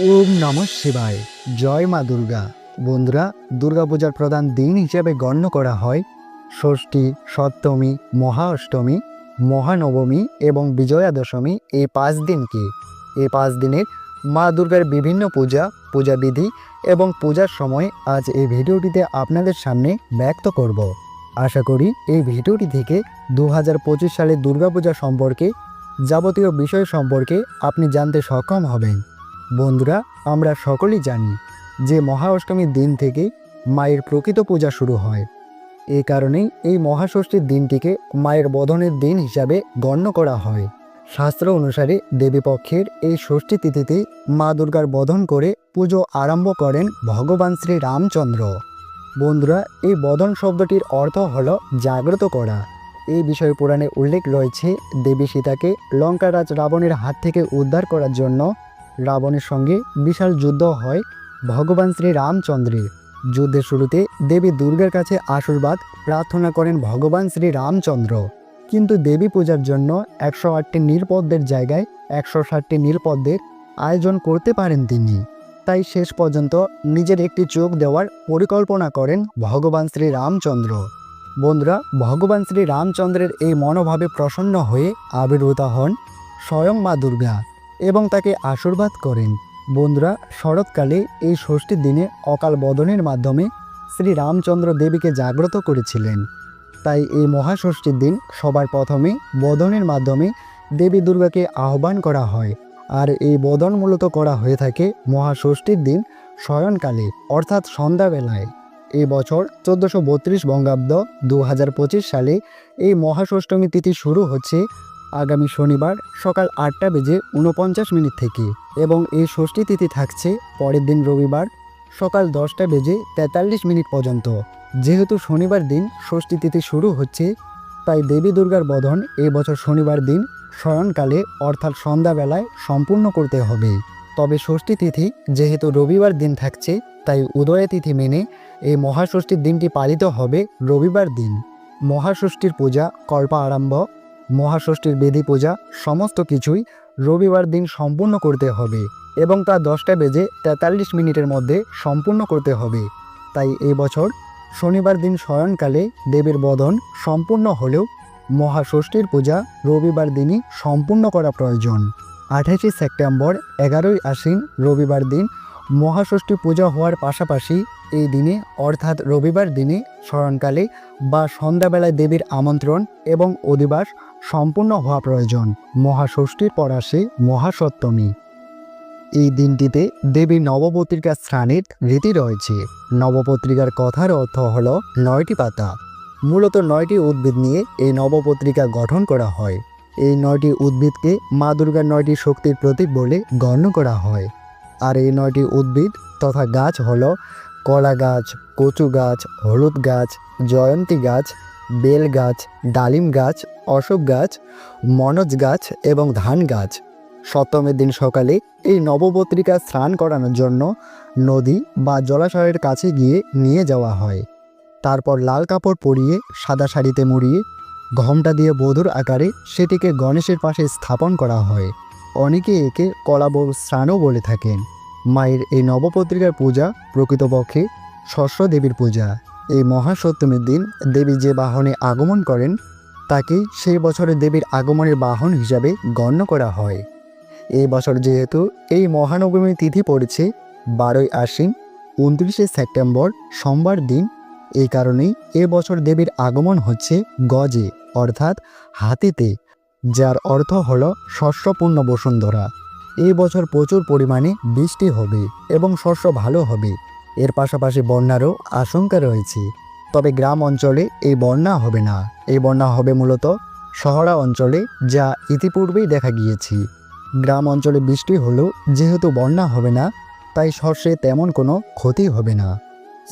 ওম নমঃ শিবায়। জয় মা দুর্গা। বন্ধুরা, দুর্গাপূজার প্রধান দিন হিসেবে গণ্য করা হয় ষষ্ঠী, সপ্তমী মহা অষ্টমী মহানবমী এবং বিজয়া দশমী এই পাঁচ দিনকে। এই পাঁচ দিনের মা দুর্গার বিভিন্ন পূজা, পূজাবিধি এবং পূজার সময় আজ এই ভিডিওটিতে আপনাদের সামনে ব্যক্ত করব। আশা করি এই ভিডিওটি থেকে দু সালের দুর্গাপূজা সম্পর্কে যাবতীয় বিষয় সম্পর্কে আপনি জানতে সক্ষম হবেন। বন্ধুরা, আমরা সকলেই জানি যে মহা অষ্টমীর দিন থেকে মায়ের প্রকৃত পূজা শুরু হয়। এই কারণেই এই মহাষষ্ঠীর দিনটিকে মায়ের বদনের দিন হিসাবে গণ্য করা হয়। শাস্ত্র অনুসারে দেবীপক্ষের এই ষষ্ঠী তিথিতে মা দুর্গার বধন করে পুজো আরম্ভ করেন ভগবান শ্রী রামচন্দ্র। বন্ধুরা, এই বদন শব্দটির অর্থ হল জাগ্রত করা। এই বিষয়ে পুরাণে উল্লেখ রয়েছে, দেবী সীতাকে লঙ্কারাজ রাবণের হাত থেকে উদ্ধার করার জন্য রাবণের সঙ্গে বিশাল যুদ্ধ হয় ভগবান শ্রী রামচন্দ্রের। যুদ্ধের শুরুতে দেবী দুর্গার কাছে আশীর্বাদ প্রার্থনা করেন ভগবান শ্রী রামচন্দ্র। কিন্তু দেবী পূজার জন্য একশো আটটি নীলপদ্মের জায়গায় একশো ষাটটি নীলপদ্মের আয়োজন করতে পারেন তিনি। তাই শেষ পর্যন্ত নিজের একটি চোখ দেওয়ার পরিকল্পনা করেন ভগবান শ্রী রামচন্দ্র। বন্ধুরা, ভগবান শ্রী রামচন্দ্রের এই মনোভাবে প্রসন্ন হয়ে আবির্ভূত হন স্বয়ং মা দুর্গা। এবং তাকে আশীর্বাদ করেন। বন্ধুরা, শরৎকালে এই ষষ্ঠীর দিনে অকাল বদনের মাধ্যমে শ্রী রামচন্দ্র দেবীকে জাগ্রত করেছিলেন। তাই এই মহাষষ্ঠীর দিন সবার প্রথমে বদনের মাধ্যমে দেবী দুর্গাকে আহ্বান করা হয়। আর এই বদন মূলত করা হয়ে থাকে মহাষষ্ঠীর দিন শয়নকালে, অর্থাৎ সন্ধ্যাবেলায়। এই বছর চোদ্দোশো বত্রিশ বঙ্গাব্দ দু হাজার পঁচিশ সালে এই মহাষষ্ঠমী তিথি শুরু হচ্ছে আগামী শনিবার সকাল আটটা বেজে উনপঞ্চাশ মিনিট থেকে এবং এই ষষ্ঠী তিথি থাকছে পরের দিন রবিবার সকাল দশটা বেজে তেতাল্লিশ মিনিট পর্যন্ত। যেহেতু শনিবার দিন ষষ্ঠী তিথি শুরু হচ্ছে, তাই দেবী দুর্গার বধন এই বছর শনিবার দিন শয়নকালে অর্থাৎ সন্ধ্যাবেলায় সম্পূর্ণ করতে হবে। তবে ষষ্ঠী তিথি যেহেতু রবিবার দিন থাকছে, তাই উদয়া তিথি মেনে এই মহাষষ্ঠীর দিনটি পালিত হবে রবিবার দিন। মহাষষ্ঠীর পূজা, কল্প আরম্ভ মহাষষ্ঠীর বেদি পূজা সমস্ত কিছুই রবিবার দিন সম্পূর্ণ করতে হবে এবং তা দশটা বেজে তেতাল্লিশ মিনিটের মধ্যে সম্পূর্ণ করতে হবে। তাই এই বছর শনিবার দিন শয়নকালে দেবীর বদন সম্পূর্ণ হলেও মহাষষ্ঠীর পূজা রবিবার দিনই সম্পূর্ণ করা প্রয়োজন। আঠাশে সেপ্টেম্বর, এগারোই আশ্বিন রবিবার দিন মহাষষ্ঠী পূজা হওয়ার পাশাপাশি এই দিনে অর্থাৎ রবিবার দিনে শরণকালে বা সন্ধ্যাবেলায় দেবীর আমন্ত্রণ এবং অধিবাস সম্পূর্ণ হওয়া প্রয়োজন। মহাষষ্ঠীর পর আসে মহাসপ্তমী। এই দিনটিতে দেবী নবপত্রিকা স্নানের রীতি রয়েছে। নবপত্রিকার কথার অর্থ হল নয়টি পাতা। মূলত নয়টি উদ্ভিদ নিয়ে এই নবপত্রিকা গঠন করা হয়। এই নয়টি উদ্ভিদকে মা দুর্গার নয়টি শক্তির প্রতীক বলে গণ্য করা হয়। আর এই নয়টি উদ্ভিদ তথা গাছ হল কলা গাছ কচু গাছ হলুদ গাছ, জয়ন্তী গাছ বেল গাছ, ডালিম গাছ, অশোক গাছ, মনোজ গাছ এবং ধান গাছ। সপ্তমের দিন সকালে এই নবপত্রিকা স্নান করানোর জন্য নদী বা জলাশয়ের কাছে গিয়ে নিয়ে যাওয়া হয়। তারপর লাল কাপড় পরিয়ে, সাদা শাড়িতে মুড়িয়ে, ঘমটা দিয়ে বধুর আকারে সেটিকে গণেশের পাশে স্থাপন করা হয়। অনেকে একে কলাবৌ স্নানও বলে থাকেন। মায়ের এই নবপত্রিকার পূজা প্রকৃতপক্ষে ষষ্ঠ দেবীর পূজা। এই মহাসপ্তমীর দিন দেবী যে বাহনে আগমন করেন তাকে সেই বছরে দেবীর আগমনের বাহন হিসাবে গণ্য করা হয়। এই বছর যেহেতু এই মহানবমী তিথি পড়েছে, বারোই আশ্বিন, উনত্রিশে সেপ্টেম্বর সোমবার দিন, এই কারণেই এ বছর দেবীর আগমন হচ্ছে গজে, অর্থাৎ হাতিতে, যার অর্থ হল শস্যপূর্ণ বসুন্ধরা। এই বছর প্রচুর পরিমাণে বৃষ্টি হবে এবং শস্য ভালো হবে। এর পাশাপাশি বন্যারও আশঙ্কা রয়েছে। তবে গ্রাম অঞ্চলে এই বন্যা হবে না। এই বন্যা হবে মূলত শহরা অঞ্চলে, যা ইতিপূর্বেই দেখা গিয়েছে। গ্রাম অঞ্চলে বৃষ্টি হলেও যেহেতু বন্যা হবে না, তাই শস্যে তেমন কোনো ক্ষতি হবে না।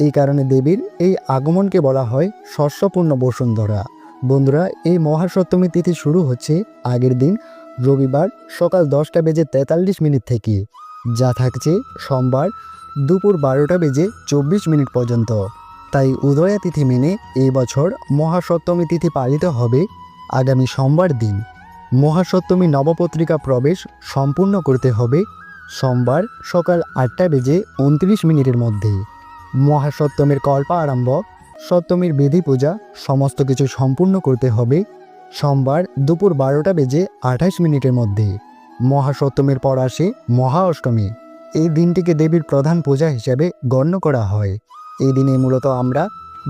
এই কারণে দেবীর এই আগমনকে বলা হয় শস্যপূর্ণ বসুন্ধরা। বন্ধুরা, এই মহাসপ্তমী তিথি শুরু হচ্ছে আগের দিন রবিবার সকাল দশটা বেজে তেতাল্লিশ মিনিট থেকে। যা থাকছে সোমবার দুপুর বারোটা বেজে চব্বিশ মিনিট পর্যন্ত। তাই উদয়া তিথি মেনে এই বছর মহাসপ্তমী তিথি পালিত হবে আগামী সোমবার দিন। মহাসপ্তমী নবপত্রিকা প্রবেশ সম্পূর্ণ করতে হবে সোমবার সকাল আটটা বেজে উনত্রিশ মিনিটের মধ্যে। মহাসপ্তমীর কল্পা আরম্ভ, সপ্তমীর বিধি পূজা, সমস্ত কিছু সম্পূর্ণ করতে হবে সোমবার দুপুর বারোটা বেজে আঠাশ মিনিটের মধ্যে। মহাসপ্তমীর পর আসে মহা অষ্টমী। এই দিনটিকে দেবীর প্রধান পূজা হিসেবে গণ্য করা হয়। এই দিনে মূলত আমরা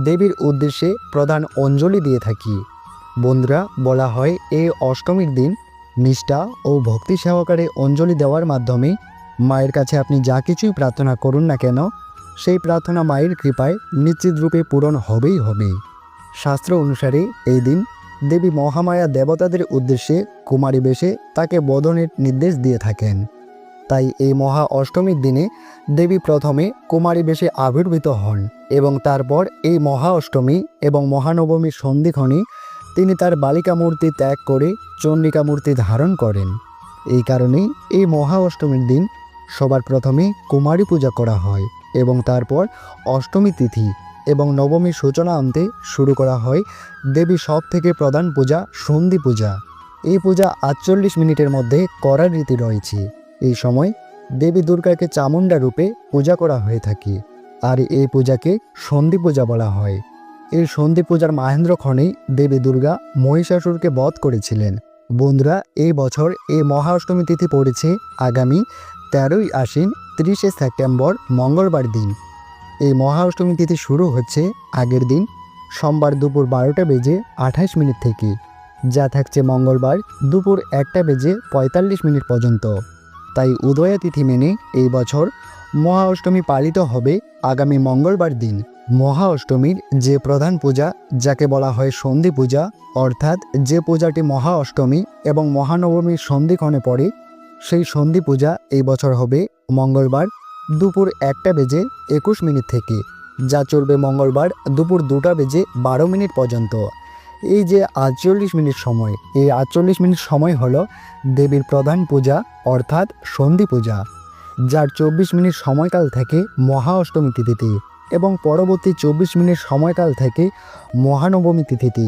দেবীর উদ্দেশ্যে প্রধান অঞ্জলি দিয়ে থাকি। বন্ধুরা, বলা হয় এই অষ্টমীর দিন নিষ্ঠা ও ভক্তি সহকারে অঞ্জলি দেওয়ার মাধ্যমে মায়ের কাছে আপনি যা কিছুই প্রার্থনা করুন না কেন, সেই প্রার্থনা মায়ের কৃপায় নিশ্চিত রূপে পূরণ হবেই হবে। শাস্ত্র অনুসারে এই দিন দেবী মহামায়া দেবতাদের উদ্দেশ্যে কুমারী বেশে তাকে বদনের নির্দেশ দিয়ে থাকেন। তাই এই মহা অষ্টমীর দিনে দেবী প্রথমে কুমারী বেশে আবির্ভূত হন এবং তারপর এই মহা অষ্টমী এবং মহানবমীর সন্ধিক্ষণে তিনি তার বালিকা মূর্তি ত্যাগ করে চণ্ডিকা মূর্তি ধারণ করেন। এই কারণেই এই মহা অষ্টমীর দিন সবার প্রথমে কুমারী পূজা করা হয় এবং তারপর অষ্টমী তিথি এবং নবমীর সূচনা আনতে শুরু করা হয় দেবী সব থেকে প্রধান পূজা সন্ধি পূজা। এই পূজা আটচল্লিশ মিনিটের মধ্যে করার রীতি রয়েছে। এই সময় দেবী দুর্গাকে চামুণ্ডা রূপে পূজা করা হয়ে থাকে আর এই পূজাকে সন্ধি পূজা বলা হয়। এই সন্ধি পূজার মাহেন্দ্রক্ষণেই দেবী দুর্গা মহিষাসুরকে বধ করেছিলেন। বন্ধুরা, এই বছর এই মহা অষ্টমী তিথি পড়েছে আগামী তেরোই আশ্বিন তিরিশে সেপ্টেম্বর মঙ্গলবার দিন। এই মহা অষ্টমী তিথি শুরু হচ্ছে আগের দিন সোমবার দুপুর বারোটা বেজে আঠাশ মিনিট থেকে। যা থাকছে মঙ্গলবার দুপুর একটা বেজে পঁয়তাল্লিশ মিনিট পর্যন্ত। তাই উদয়া তিথি মেনে এই বছর মহা অষ্টমী পালিত হবে আগামী মঙ্গলবার দিন। মহা অষ্টমীর যে প্রধান পূজা, যাকে বলা হয় সন্ধি পূজা, অর্থাৎ যে পূজাটি মহা অষ্টমী এবং মহানবমীর সন্ধিক্ষণে পড়ে, সেই সন্ধি পূজা এই বছর হবে মঙ্গলবার দুপুর একটা বেজে একুশ মিনিট থেকে, যা চলবে মঙ্গলবার দুপুর দুটা বেজে বারো মিনিট পর্যন্ত। এই যে আটচল্লিশ মিনিট সময়, এই আটচল্লিশ মিনিট সময় হলো দেবীর প্রধান পূজা অর্থাৎ সন্ধি পূজা, যার চব্বিশ মিনিট সময়কাল থেকে মহা অষ্টমী তিথিতে এবং পরবর্তী চব্বিশ মিনিট সময়কাল থেকে মহানবমী তিথিতে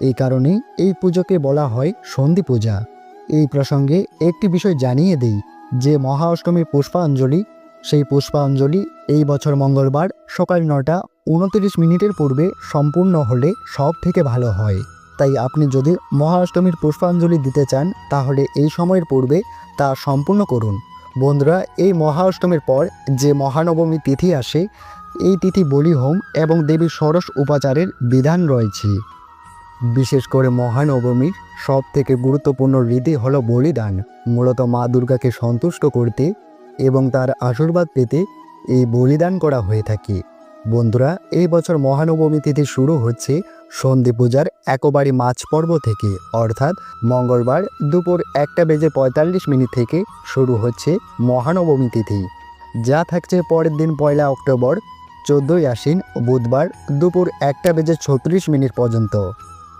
এই কারণেই এই পুজোকে বলা হয় সন্ধি পূজা। এই প্রসঙ্গে একটি বিষয় জানিয়ে দেই, যে মহা অষ্টমীর পুষ্পাঞ্জলি, সেই পুষ্পাঞ্জলি এই বছর মঙ্গলবার সকাল নটা উনত্রিশ মিনিটের পূর্বে সম্পূর্ণ হলে সব থেকে ভালো হয়। তাই আপনি যদি মহা অষ্টমীর পুষ্পাঞ্জলি দিতে চান, তাহলে এই সময়ের পূর্বে তা সম্পূর্ণ করুন। বন্ধুরা, এই মহাষ্টমীর পর যে মহানবমী তিথি আসে, এই তিথি বলি হোম এবং দেবীর সরস উপাচারের বিধান রয়েছে। বিশেষ করে মহানবমীর সব থেকে গুরুত্বপূর্ণ রীতি হলো বলিদান। মূলত মা দুর্গাকে সন্তুষ্ট করতে এবং তার আশীর্বাদ পেতে এই বলিদান করা হয়ে থাকে। বন্ধুরা, এই বছর মহানবমী তিথি শুরু হচ্ছে সন্ধি পূজার একবারে মাছ পর্ব থেকে। অর্থাৎ মঙ্গলবার দুপুর একটা বেজে পঁয়তাল্লিশ মিনিট থেকে শুরু হচ্ছে মহানবমী তিথি। যা থাকছে পরের দিন পয়লা অক্টোবর, চোদ্দোই আশ্বিন, বুধবার দুপুর একটা বেজে ছত্রিশ মিনিট পর্যন্ত।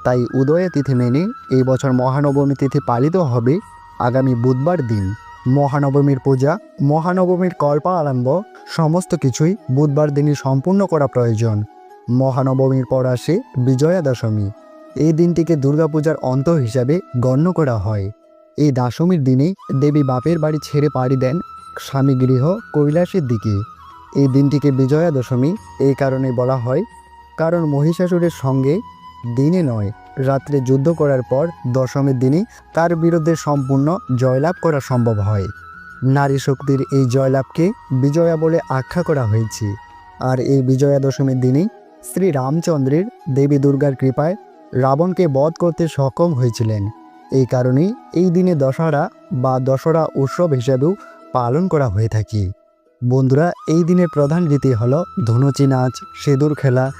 তাই উদয় তিথি মেনে এই বছর মহানবমী তিথি পালিত হবে আগামী বুধবার দিন। মহানবমীর পূজা, মহানবমীর কল্পা আরম্ভ, সমস্ত কিছুই বুধবার দিনই সম্পূর্ণ করা প্রয়োজন। মহানবমীর পর আসে বিজয়া দশমী এই দিনটিকে দুর্গাপূজার অন্ত হিসাবে গণ্য করা হয়। এই দশমীর দিনে দেবী বাপের বাড়ি ছেড়ে পাড়ি দেন স্বামী গৃহ কৈলাসের দিকে। এই দিনটিকে বিজয়া দশমী এই কারণে বলা হয়, কারণ মহিষাসুরের সঙ্গে দিনে নয়, রাত্রে যুদ্ধ করার পর দশমীর দিনে তার বিরুদ্ধে সম্পূর্ণ জয়লাভ করা সম্ভব হয়। নারী শক্তির এই জয়লাভকে বিজয়া বলে আখ্যা করা হয়েছে। আর এই বিজয়া দশমীর দিনেই শ্রী রামচন্দ্রের দেবী দুর্গার কৃপায় রাবণকে বধ করতে সক্ষম হয়েছিলেন। এই কারণেই এই দিনে দশহরা বা দশহরা উৎসব হিসেবেও পালন করা হয়ে থাকে। বন্ধুরা, এই দিনের প্রধান রীতি হল ধনুচি নাচ, সিঁদুর খেলা,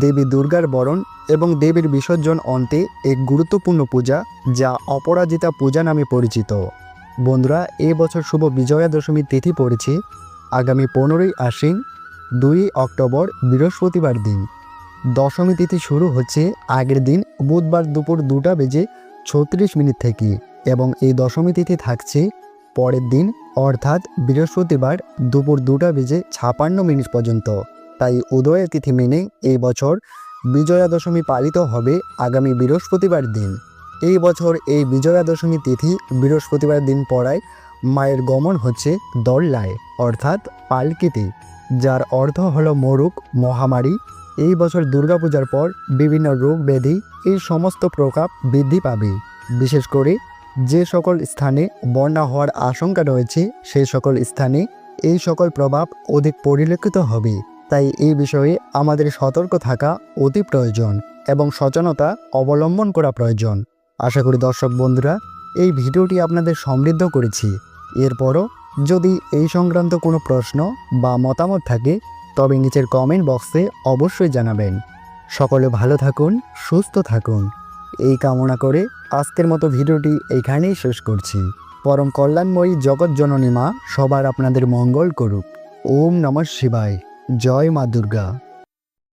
দেবী দুর্গার বরণ এবং দেবীর বিসর্জন অন্তে এক গুরুত্বপূর্ণ পূজা, যা অপরাজিতা পূজা নামে পরিচিত। বন্ধুরা বছর শুভ বিজয়া দশমীর তিথি পড়েছে। আগামী পনেরোই আশ্বিন, দুই অক্টোবর, বৃহস্পতিবার দিন। দশমী তিথি শুরু হচ্ছে আগের দিন বুধবার দুপুর দুটা বেজে ছত্রিশ মিনিট থেকে এবং এই দশমী তিথি থাকছে পরের দিন, অর্থাৎ বৃহস্পতিবার দুপুর দুটা বেজে ছাপান্ন মিনিট পর্যন্ত। তাই উদয় তিথি মেনে এই বছর বিজয়া দশমী পালিত হবে আগামী বৃহস্পতিবার দিন। এই বছর এই বিজয়া দশমী তিথি বৃহস্পতিবার দিন পড়ায় মায়ের গমন হচ্ছে দল্লায়, অর্থাৎ পালকিতে, যার অর্থ হল মরুক, মহামারী। এই বছর দুর্গাপূজার পর বিভিন্ন রোগ ব্যাধি এই সমস্ত প্রকাপ বৃদ্ধি পাবে। বিশেষ করে যে সকল স্থানে বন্যা হওয়ার আশঙ্কা রয়েছে সেই সকল স্থানে এই সকল প্রভাব অধিক পরিলক্ষিত হবে। তাই এই বিষয়ে আমাদের সতর্ক থাকা অতি প্রয়োজন এবং সচেতনতা অবলম্বন করা প্রয়োজন। আশা করি দর্শক বন্ধুরা, এই ভিডিওটি আপনাদের সমৃদ্ধ করেছি। এরপরও যদি এই সংক্রান্ত কোনো প্রশ্ন বা মতামত থাকে, তবে নিচের কমেন্ট বক্সে অবশ্যই জানাবেন। সকলে ভালো থাকুন, সুস্থ থাকুন। এই কামনা করে আজকের মতো ভিডিওটি এইখানেই শেষ করছি। পরম কল্যাণময়ী জগৎ জননী মা সবার আপনাদের মঙ্গল করুক। ওম নমঃ শিবায়। জয় মা দুর্গা